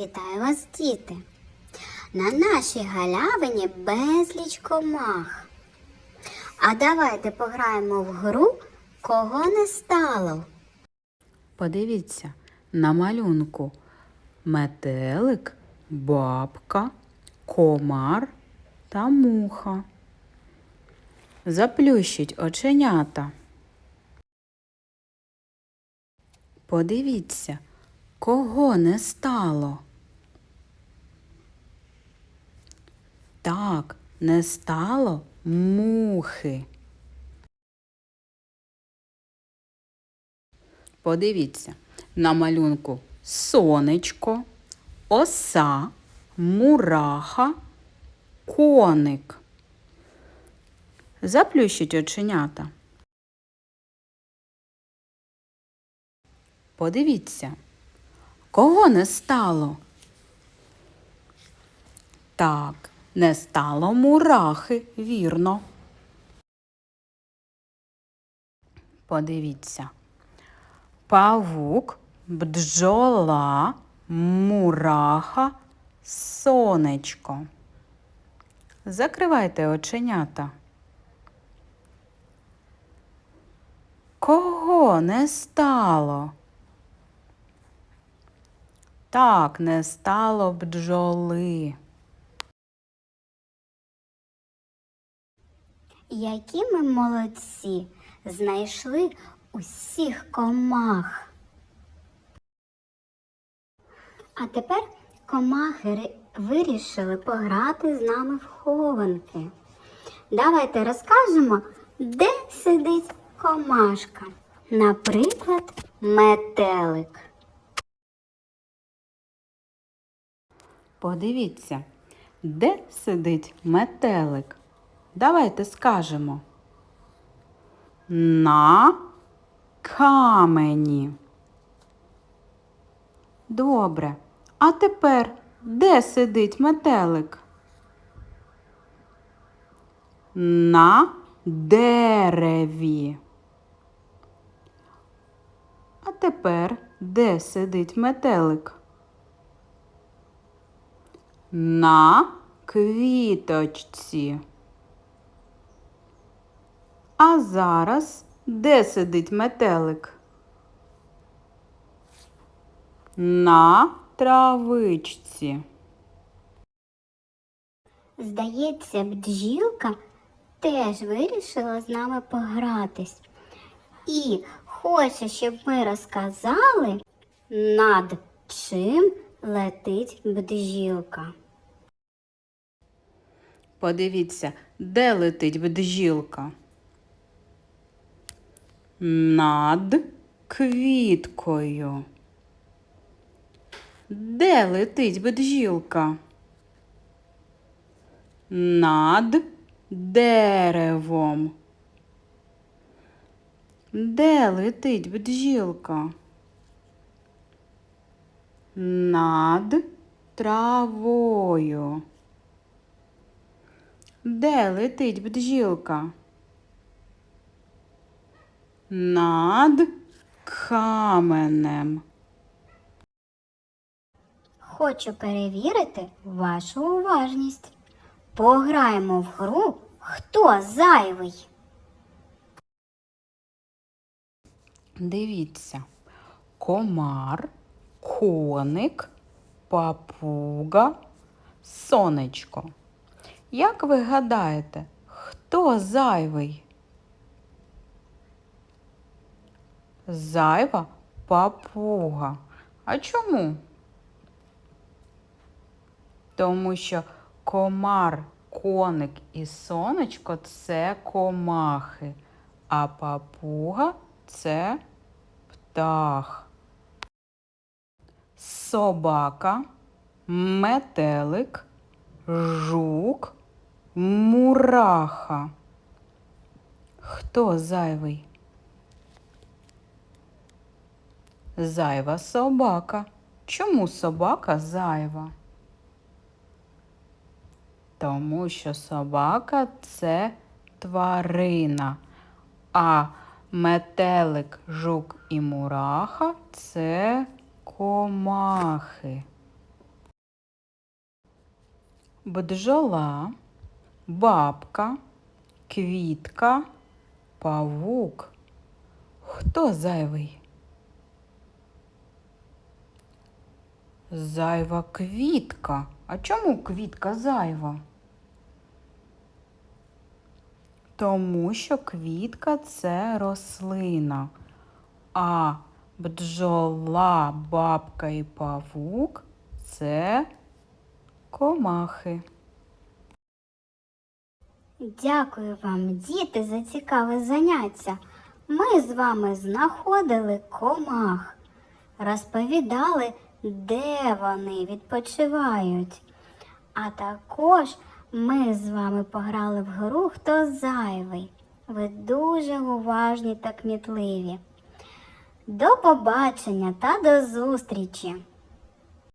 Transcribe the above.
Вітаю вас, діти! На нашій галявині безліч комах. А давайте пограємо в гру Кого не стало. Подивіться на малюнку метелик, бабка, комар та муха. Заплющіть оченята. Подивіться, кого не стало. Так, не стало мухи. Подивіться на малюнку сонечко, оса, мураха, коник. Заплющіть оченята. Подивіться, кого не стало? Так, не стало мурахи, вірно. Подивіться. Павук, бджола, мураха, сонечко. Закривайте оченята. Кого не стало? Так, не стало бджоли. Які ми молодці знайшли усіх комах. А тепер комахи вирішили пограти з нами в хованки. Давайте розкажемо, де сидить комашка. Наприклад, метелик. Подивіться, де сидить метелик. Давайте скажемо. На камені. Добре. А тепер де сидить метелик? На дереві. А тепер де сидить метелик? На квіточці. А зараз де сидить метелик? На травичці. Здається, бджілка теж вирішила з нами погратись. І хоче, щоб ми розказали, над чим летить бджілка. Подивіться, де летить бджілка? Над квіткою. Де летить бджілка? Над деревом. Де летить бджілка? Над травою. Де летить бджілка? Над каменем. Хочу перевірити вашу уважність. Пограємо в гру Хто зайвий? Дивіться. Комар, коник, папуга, сонечко. Як ви гадаєте, хто зайвий? Зайва папуга. А чому? Тому що комар, коник і сонечко це комахи, а папуга це птах. Собака, метелик, жук, мураха. Хто зайвий? Зайва собака. Чому собака зайва? Тому що собака це тварина, а метелик, жук і мураха це комахи. бджола, бабка, квітка, павук. Хто зайвий? Зайва квітка. А чому квітка зайва? Тому що квітка це рослина, а бджола, бабка і павук це комахи. Дякую вам, діти, за цікаве заняття. Ми з вами знаходили комах, розповідали, де вони відпочивають. А також ми з вами пограли в гру Хто зайвий. Ви дуже уважні та кмітливі. До побачення та до зустрічі!